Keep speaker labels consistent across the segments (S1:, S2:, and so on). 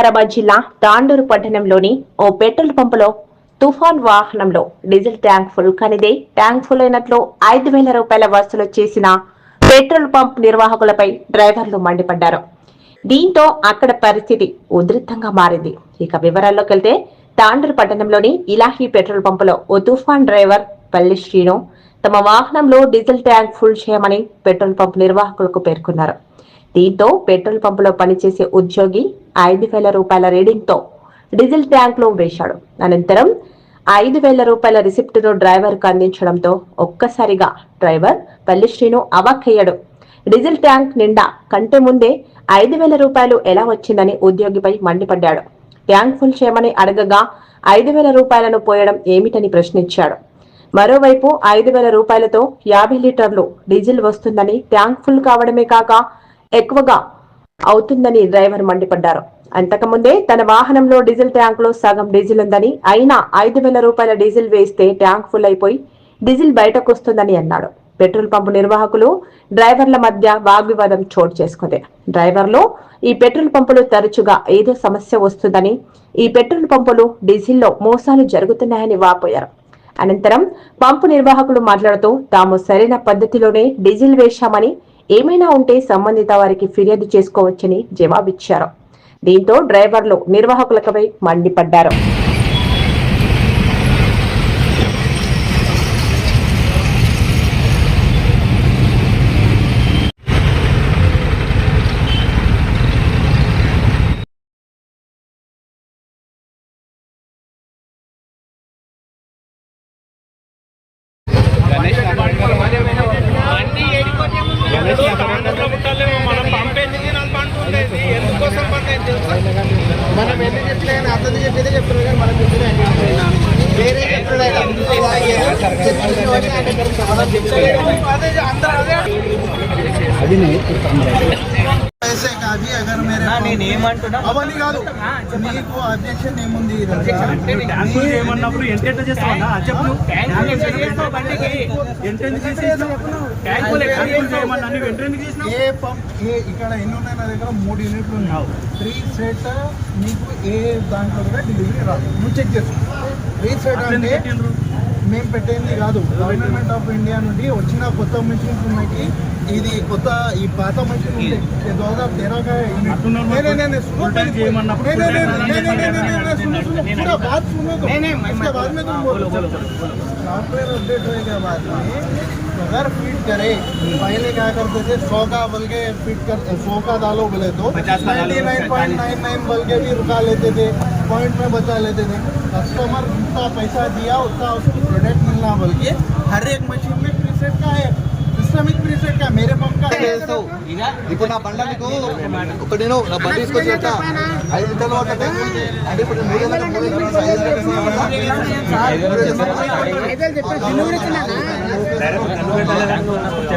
S1: వికారాబాద్ జిల్లా తాండూరు పట్టణంలోని ఓ పెట్రోల్ పంపులో తుఫాన్ వాహనంలో డీజిల్ ట్యాంక్ ఫుల్ కానిదే. ట్యాంక్ ఫుల్ అయినట్లు ఐదు వేల రూపాయల వసూలు చేసిన పెట్రోల్ పంప్ నిర్వాహకులపై డ్రైవర్లు మండిపడ్డారు. దీంతో అక్కడ పరిస్థితి ఉధృతంగా మారింది. ఇక వివరాల్లోకి వెళ్తే తాండూరు పట్టణంలోని ఇలాహీ పెట్రోల్ పంపులో ఓ తుఫాన్ డ్రైవర్ పల్లి శ్రీను తమ వాహనంలో డీజిల్ ట్యాంక్ ఫుల్ చేయమని పెట్రోల్ పంప్ నిర్వాహకులకు పేర్కొన్నారు. దీంతో పెట్రోల్ పంపులో పనిచేసే ఉద్యోగి ఐదు వేల రూపాయల రీడింగ్తో డీజిల్ ట్యాంక్లో వేశాడు. అనంతరం ఐదు వేల రూపాయల రిసిప్ట్ను డ్రైవర్కు అందించడంతో ఒక్కసారిగా డ్రైవర్ పల్లిశ్రీను అవాక్కయ్యాడు. డీజిల్ ట్యాంక్ నిండా కంటే ముందే ఐదు వేల రూపాయలు ఎలా వచ్చిందని ఉద్యోగిపై మండిపడ్డాడు. ట్యాంక్ ఫుల్ చేయమని అడగగా ఐదు వేల రూపాయలను పోయడం ఏమిటని ప్రశ్నించాడు. మరోవైపు ఐదు వేల రూపాయలతో యాభై లీటర్లు డీజిల్ వస్తుందని ట్యాంక్ ఫుల్ కావడమే కాక ఎక్కువగా అవుతుందని డ్రైవర్ మండిపడ్డారు. అంతకుముందే తన వాహనంలో డీజిల్ ట్యాంక్లో సగం డీజిల్ ఉందని అయినా ఐదు వేల రూపాయల డీజిల్ వేస్తే ట్యాంక్ ఫుల్ అయిపోయి డీజిల్ బయటకు వస్తుందని అన్నాడు. పెట్రోల్ పంపు నిర్వాహకులు డ్రైవర్ల మధ్య వాగ్వివాదం చోటు చేసుకుంది. డ్రైవర్లు ఈ పెట్రోల్ పంపులు తరచుగా ఏదో సమస్య వస్తుందని ఈ పెట్రోల్ పంపులు డీజిల్లో మోసాలు జరుగుతున్నాయని వాపోయారు. అనంతరం పంపు నిర్వాహకులు మాట్లాడుతూ తాము సరైన పద్ధతిలోనే డీజిల్ వేశామని ఏమైనా ఉంటే సంబంధిత వారికి ఫిర్యాదు చేసుకోవచ్చని జవాబిచ్చారు. దీంతో డ్రైవర్లు నిర్వాహకులపై మండిపడ్డారు.
S2: గణేష్ మనం నాకు పంటుండేది ఎందుకోసం తెలుసా
S3: మనం ఎన్ని చెప్పినా కానీ అతను చెప్పేదే చెప్తున్నారు కానీ మనం. వేరే చెప్తున్నాడు ఆయన.
S2: అదే అందరూ అదే అగర్
S3: అవన్నీ కాదు. మీకు అబ్జెక్షన్ ఏముంది? ఏ పంప్ ఏ ఇక్కడ ఎన్ని ఉన్నాయి నా దగ్గర? మూడు యూనిట్లు ఉన్నాయి. త్రీ సెట్ మీకు ఏ దాంట్లో డెలివరీ రాదు. నువ్వు చెక్ త్రీ సెట్ అంటే మేము పెట్టేది కాదు. గవర్నమెంట్ ఆఫ్ ఇండియా నుండి వచ్చిన కొత్త మిషన్ ఉన్నాయి. ఇది కొత్త ఈ పాత మిషన్ ఉంది ये 2013 का है
S4: అట్టున్నారు
S3: नहीं नहीं नहीं सुनो
S4: full time చేయమన్నప్పుడు
S3: नहीं नहीं
S4: full time
S3: नहीं नहीं नहीं नहीं नहीं सुनो सुनो
S2: नहीं,
S3: पूरा
S2: नहीं,
S3: बात सुनो तो
S2: नहीं, नहीं, मैं-
S3: उसके बाद में तुम बोलो
S4: बोलो, बोलो, बोलो।
S3: सॉफ्टवेयर अपडेट होने के बाद में अगर फिट करे पहले क्या करते थे सौ का बोल के फिट कर सौ का डालो बोले तो
S4: 50 का डालो,
S3: 99.99 बोल के भी रुका लेते थे पॉइंट में बचा लेते थे कस्टमर जितना पैसा दिया उतना उसको प्रोडक्ट मिलना बोल के हर एक मशीन में प्रीसेट का है ఇస్లామిక్
S5: ఇప్పుడు నా బండ నీకు ఒక నేను నా బండి తీసుకొచ్చి పెట్టా ఐదు లీటర్లు అంటే ఇప్పుడు మీరు ఐదు లీటర్లు
S2: చెప్పారు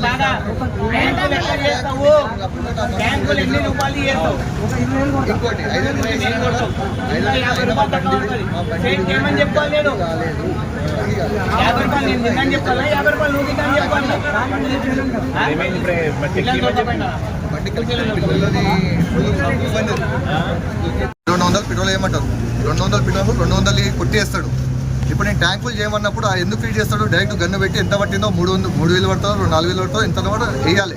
S2: బాగా ఎన్ని రూపాయలు
S5: ఇంకోటి
S2: నేను యాభై రూపాయలు ఏమని నేను యాభై రూపాయలు నేను తిన్నాను చెప్పాలా యాభై రూపాయలు నువ్వు తిన్నాను చెప్పాలి పిల్లలు
S5: వందలు పెట్రోల్ వేయమంటారు. రెండు వందలు పెట్రోల్ రెండు వందలు కొట్టేస్తాడు ఇప్పుడు నేను ట్యాంకులు చేయమన్నప్పుడు ఆ ఎందుకు ఫీడ్ చేస్తాడు? డైరెక్ట్ గన్ను పెట్టి ఎంత పట్టిందో మూడు వందలు మూడు వేలు పడతావు రెండు నాలుగు వేలు పడతావు ఎంత కూడా వేయాలి.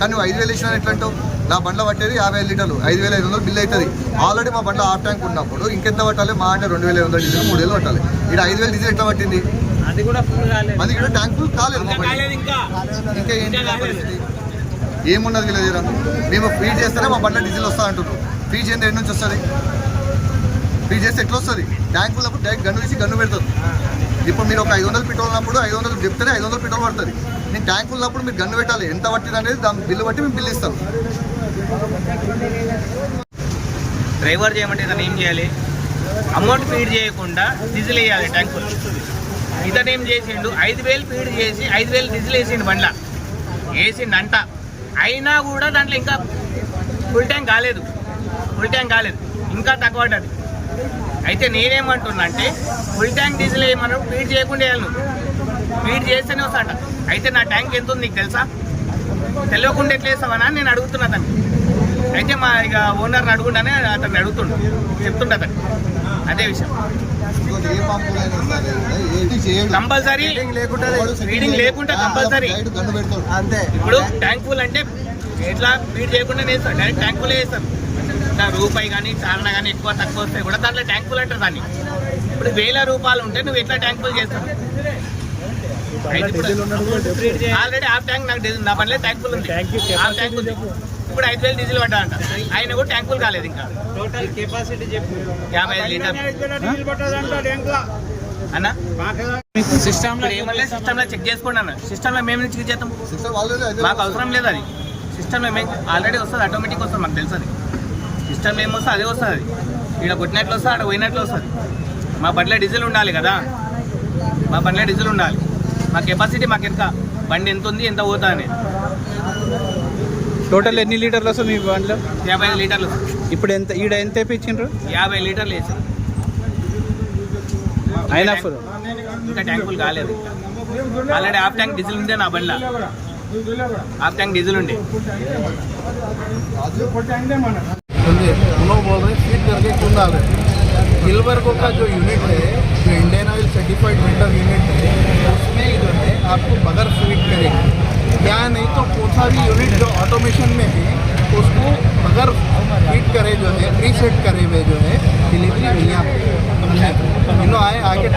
S5: కానీ నువ్వు ఐదు వేలు ఇచ్చినా ఎట్లా అంటావు? నా బండ్ల పట్టేది యాభై ఐదు లీటర్లు ఐదు వేల ఐదు వందలు బిల్ అవుతుంది. ఆల్రెడీ మా బండ్ల హాఫ్ ట్యాంక్ ఉన్నప్పుడు ఇంకెంత పట్టాలి? మా అంటే రెండు వేల ఐదు వందలు డీజిల్ మూడు వేలు పట్టాలి. ఇక్కడ ఐదు వేలు డీజిల్ ఎట్లా పట్టింది?
S2: అది కూడా ఫుల్ కాలేదు.
S5: అది ఇక్కడ ట్యాంక్ ఫుల్ కాలేదు
S2: ఇంకా.
S5: ఏమున్నది వీళ్ళ మేము ఫీడ్ చేస్తేనే మా బండ్ల డీజిల్ వస్తా అంటున్నారు. ఫీజు చేయండి ఎన్ని నుంచి వస్తుంది? ఫీడ్ చేస్తే ఎట్లా వస్తుంది? ట్యాంక్ డైరెక్ట్ గన్ను వేసి గన్ను పెడుతుంది ఇప్పుడు మీరు ఒక ఐదు వందలు పెట్రోల్ ఉన్నప్పుడు ఐదు వందలు చెప్తేనే ఐదు వందలు పెట్రోల్ పడుతుంది. నేను ట్యాంక్ ఉన్నప్పుడు మీరు గన్ను పెట్టాలి. ఎంత పట్టింది అనేది దాని బిల్లు బట్టి మేము బిల్లు ఇస్తాం.
S2: డ్రైవర్ చేయమంటే ఇతను ఏం చేయాలి? అమౌంట్ ఫీడ్ చేయకుండా డీజిల్ వేయాలి ట్యాంకు ఇతను ఏం చేసిండు? ఐదు వేలు ఫీడ్ చేసి ఐదు వేలు డీజిల్ వేసిండు బండ్ల. వేసిండంట అయినా కూడా దాంట్లో ఇంకా ఫుల్ ట్యాంక్ కాలేదు. ఫుల్ ట్యాంక్ కాలేదు. ఇంకా తక్కువ పడ్డది. అయితే నేనేమంటున్నా అంటే ఫుల్ ట్యాంక్ డీజిల్ వేయమన్నాడు ఫీడ్ చేయకుండా వేయాలి నువ్వు. ఫీడ్ చేస్తేనే వస్తాడ అయితే నా ట్యాంక్ ఎంత ఉంది నీకు తెలుసా? తెలియకుండా ఎట్లా వేస్తావనా నేను అడుగుతున్నా అతను అయితే మా ఇక ఓనర్ని అడుగుండానే అతన్ని అడుగుతుండు. చెప్తుండ అతను. అదే విషయం. కంపల్సరీ ఫీడింగ్ లేకుండా కంపల్సరీ. ఇప్పుడు ట్యాంక్ ఫుల్ అంటే ఎట్లా ఫీడ్ చేయకుండా వేస్తారు డైరెక్ట్ ట్యాంక్ ఫుల్ వేస్తారు ఇట్లా రూపాయి కానీ చాలన కానీ ఎక్కువ తక్కువ వస్తాయి కూడా దాంట్లో ట్యాంక్ ఫుల్ అంటారు దాన్ని. ఇప్పుడు వేల రూపాయలు ఉంటే నువ్వు ఎట్లా ట్యాంక్ ఫుల్ చేస్తావు? ఆల్రెడీ హాఫ్ ట్యాంక్ నాకు డీజిల్ నా పనిలో ట్యాంక్ ఫుల్ ఉంది. హాఫ్ ట్యాంక్ ఉంది. ఇప్పుడు ఐదు వేలు డీజిల్ పడ్డా అంట ఆయన కూడా ట్యాంక్ ఫుల్ కాలేదు ఇంకా.
S4: టోటల్ కెపాసిటీ చెప్పు.
S2: యాభై ఐదు లీటర్ అన్న?
S4: సిస్టమ్
S2: ఇప్పుడు ఏమన్నా సిస్టమ్లో చెక్ చేసుకోండి అన్న. సిస్టమ్లో మేము చెక్ చేస్తాం? మాకు అవసరం లేదు అది. సిస్టమ్ మేము ఆల్రెడీ వస్తుంది ఆటోమేటిక్ వస్తుంది మాకు తెలుసు అది. సిస్టమ్ ఏమొస్తుంది అదే వస్తుంది. ఇక్కడ కొట్టినట్లు వస్తుంది అక్కడ పోయినట్లు వస్తుంది. మా బండిలో డీజిల్ ఉండాలి కదా? మా బండిలో డీజిల్ ఉండాలి. మా కెపాసిటీ మాకు ఎంత? బండి ఎంత ఉంది ఎంత పోతా అనేది.
S6: టోటల్ ఎన్ని లీటర్లు వస్తుంది మీ బండిలో?
S2: యాభై ఐదు లీటర్లు.
S6: ఇప్పుడు ఎంత ఈడ ఎంత ఇప్పించిండ్రు
S2: యాభై లీటర్లు వేసి.
S6: అయినా ఫుల్.
S2: ఇంకా ట్యాంకులు కాలేదు ఆల్రెడీ హాఫ్ ట్యాంక్ డీజిల్ ఉండే నా బండిలో. హాఫ్ ట్యాంక్ డీజిల్ ఉండే.
S3: समझे उन्होंने बोल रहे फ़ीड करके क्यों डाल रहे? गिलबर्गो का जो यूनिट है, जो Indian Oil certified meter unit है, उसमें जो है आपको बगैर फ़ीड करेगा। क्या नहीं तो कौन सा भी यूनिट जो ऑटोमेशन में है, उसको बगैर फिट करे जो है प्री सेट करे हुए जो है डिलीवरी भैया समझे। इन्हों आए, आके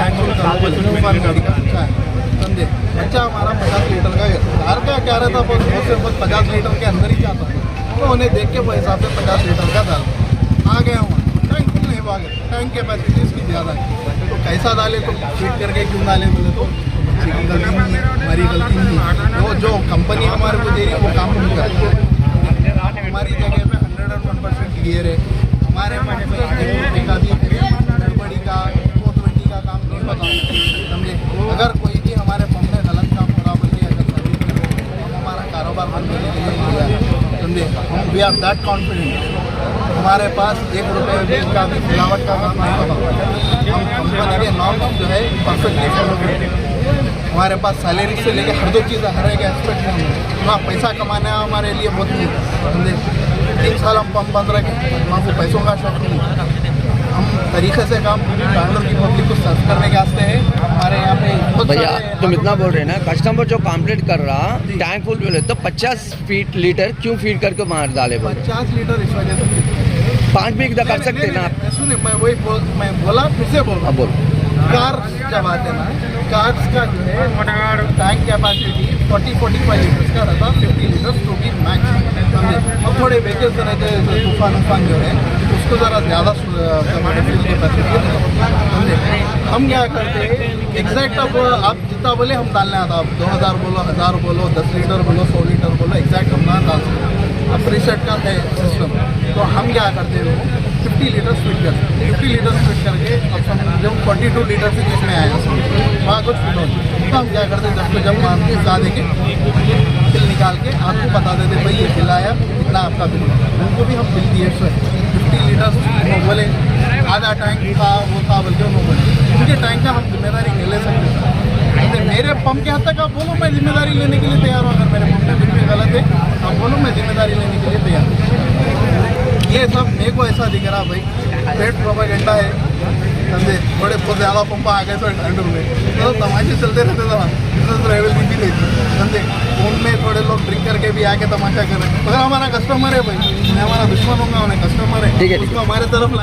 S3: गाड़ी का अच्छा है। समझे? अच्छा हमारा पचास लीटर का है। कार का क्या रहता बस वो से बस पचास लीटर के अंदर ही जाता था। तो उन्हें देख के वो हिसाब से पचास लीटर का डाल आ गया हूँ। टैंक नहीं भागे टैंक कैपेसिटी इसकी ज़्यादा। है तो कैसा डाले तो ठीक करके क्यों डाले बोले तो? उसकी गलती नहीं है, हमारी गलती नहीं है। वो जो कंपनी हमारे को दे रही है, वो काम नहीं कर रही हमारी जगह पे hundred and one percent clear है। हमारे का भी गड़बड़ी का कोतवटी का काम नहीं होता समझे अगर कोई भी हमारे पंप में गलत काम हो रहा बोलिए अगर सर्विस में हो, हम हमारा कारोबार बंद करने के लिए तैयार हैं। हम वी आर दैट कॉन्फिडेंट हमारे पास एक रुपये बिल का भी मिलावट का काम नहीं होगा हम कंपनी के नॉर्म जो है परफेक्टली फॉलो करेंगे हमारे पास सैलरी से लेकर हर दो चीज़, हर एक एस्पेक्ट में हमें वहाँ पैसा कमाना हमारे लिए बहुत नहीं है। तीन साल हम पंप बंद रखे हमको पैसों का शौक नहीं है। हम तरीके से काम बैंगलोर की पब्लिक को सर्व करने के वास्ते है। हमारे यहाँ पे
S7: भैया तुम इतना बोल रहे हैं ना कस्टमर जो कंप्लीट कर रहा टैंक फुल बोले तो पचास फीट लीटर क्यों फ़ीड करके मार डाले
S3: पचास लीटर इस वजह से।
S7: पाँच भी एक कर सकते हैं ना आप?
S3: सुनिए मैं वही बोल मैं बोला फिर से बोल
S7: अब बोल।
S3: आते ना? कार्स का जो है tank capacity forty forty five litres का रहता fifty litres to be max अब थोड़े व्हीकल्स रहते हैं जैसे तूफ़ान उफान जो है, उसको ज़रा ज़्यादा हम क्या करते हैं? एग्जैक्ट अब आप जितना बोले, हम डालने आता। आप दो हज़ार बोलो हज़ार बोलो, दस लीटर बोलो, सौ लीटर बोलो एग्जैक्ट हम ना डाल सकते। अब प्रीसेट का है सिस्टम तो हम क्या करते हैं फिफ्टी लीटर करते हैं फिफ्टी लीटर स्पीड करके अब हम जब फोर्टी टू लीटर से जिसमें आया वहाँ कुछ फिट होता तो हम क्या करते हैं जब तो जब मान के साथ देंगे बिल निकाल के आपको बता देते भाई, ये बिल आया, इतना आपका बिल उनको भी हम बिल दिए फिफ्टी लीटर बोले, आधा टैंक था वो था बल्कि के उन्होंने बोले। उनके टैंक का हम ज़िम्मेदारी नहीं ले सकते। मेरे पंप के हद तक आप बोलो मैं ज़िम्मेदारी लेने के लिए तैयार हूँ। अगर मेरे पंप में बिल भी गलत है आप बोलो मैं ज़िम्मेदारी लेने के लिए तैयार हूँ। ये सब मेरे को ऐसा दिख रहा भाई। पेट प्रोपागेंडा है। समझे? थोड़े बहुत ज़्यादा पंप आ गए तो ठंड में। तो तमाशे चलते रहते थे वहाँ ट्रैवल भी लेती समझे? उनमें थोड़े लोग ड्रिंक करके भी आके तमाशा कर अगर हमारा कस्टमर है भाई मैं हमारा दुश्मन होगा उन्हें कस्टमर है।
S7: ठीक है, ठीक है।
S3: उसको हमारे तरफ़